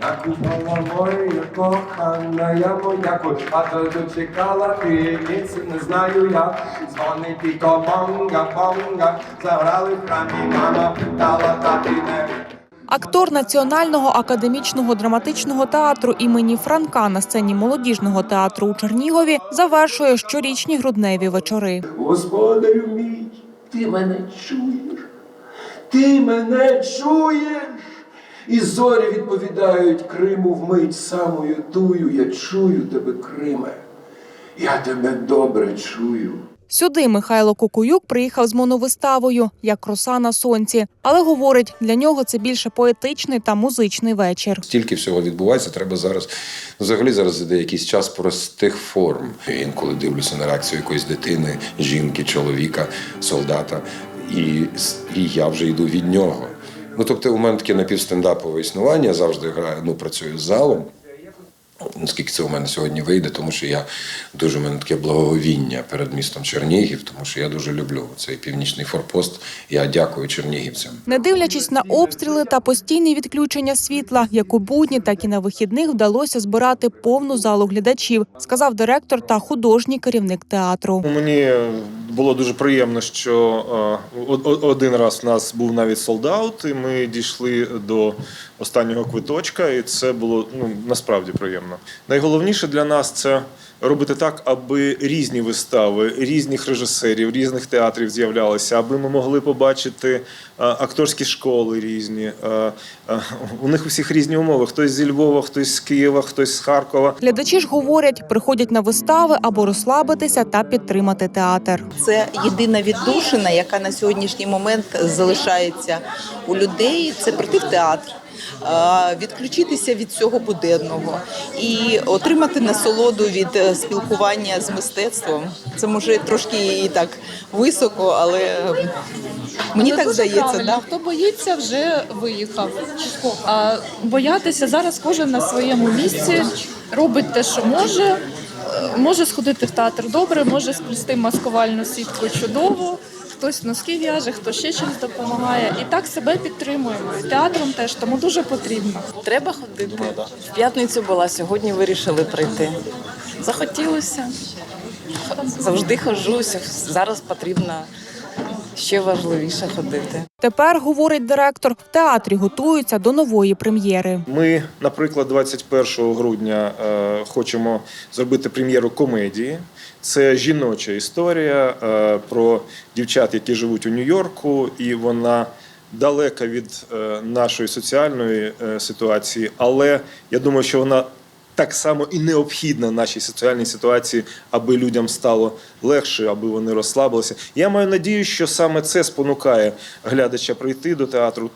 Як моя кохана, я моя кошата дочекала ти, ніц не знаю як. Дзвонить і бонга, бонга, заграли в храмі, мама питала, та ти не. Актор Національного академічного драматичного театру імені Франка на сцені молодіжного театру у Чернігові завершує щорічні грудневі вечори. Господарю мій, ти мене чуєш? Ти мене чуєш? І зорі відповідають Криму вмить самою тую. Я чую тебе, Криме. Я тебе добре чую. Сюди Михайло Кукуюк приїхав з моновиставою як роса на сонці, але говорить, для нього це більше поетичний та музичний вечір. Стільки всього відбувається, треба зараз. Взагалі зараз іде якийсь час простих форм. Я інколи дивлюся на реакцію якоїсь дитини, жінки, чоловіка, солдата, і, і я вже йду від нього. Ну тобто, у мене таке напівстендапове існування, я завжди граю, ну працюю з залом. Наскільки це у мене сьогодні вийде, тому що я дуже у мене таке благоговіння перед містом Чернігів, тому що я дуже люблю цей північний форпост. Я дякую чернігівцям. Не дивлячись на обстріли та постійні відключення світла, як у будні, так і на вихідних вдалося збирати повну залу глядачів, сказав директор та художній керівник театру. Ну, Мені було дуже приємно, що е, один раз в нас був навіть солдаут, і ми дійшли до останнього квиточка, і це було ну, насправді приємно. Найголовніше для нас це робити так, аби різні вистави, різних режисерів, різних театрів з'являлися, аби ми могли побачити е, акторські школи різні. Е, е, У них усіх різні умови. Хтось зі Львова, хтось з Києва, хтось з Харкова. Глядачі ж говорять, приходять на вистави або розслабитися та підтримати театр. Це єдина віддушина, яка на сьогоднішній момент залишається у людей. Це прийти в театр, відключитися від цього буденного і отримати насолоду від е, спілкування з мистецтвом. Це може трошки і так високо, але е, мені Але так здається. Да? Хто боїться, вже виїхав. А боятися зараз кожен на своєму місці робить те, що може. Е, Може сходити в театр добре, може сплести маскувальну сітку чудово. Хтось носки в'яже, хто ще щось допомагає. І так себе підтримуємо. Театром теж тому дуже потрібно. Треба ходити. В п'ятницю була, сьогодні вирішили прийти. Захотілося. Завжди хожу, Зараз потрібно ще важливіше ходити. Тепер, говорить директор, в театрі готуються до нової прем'єри. Ми, наприклад, 21 грудня е, хочемо зробити прем'єру комедії. Це жіноча історія е, про дівчат, які живуть у Нью-Йорку, і вона далека від е, нашої соціальної е, ситуації, але я думаю, що вона так само і необхідна нашій соціальній ситуації, аби людям стало легше, аби вони розслабилися. Я маю надію, що саме це спонукає глядача прийти до театру.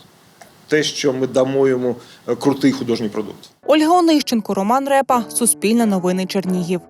Те, що ми дамо йому е, крутий художній продукт. Ольга Онищенко, Роман Репа, Суспільне новини Чернігів.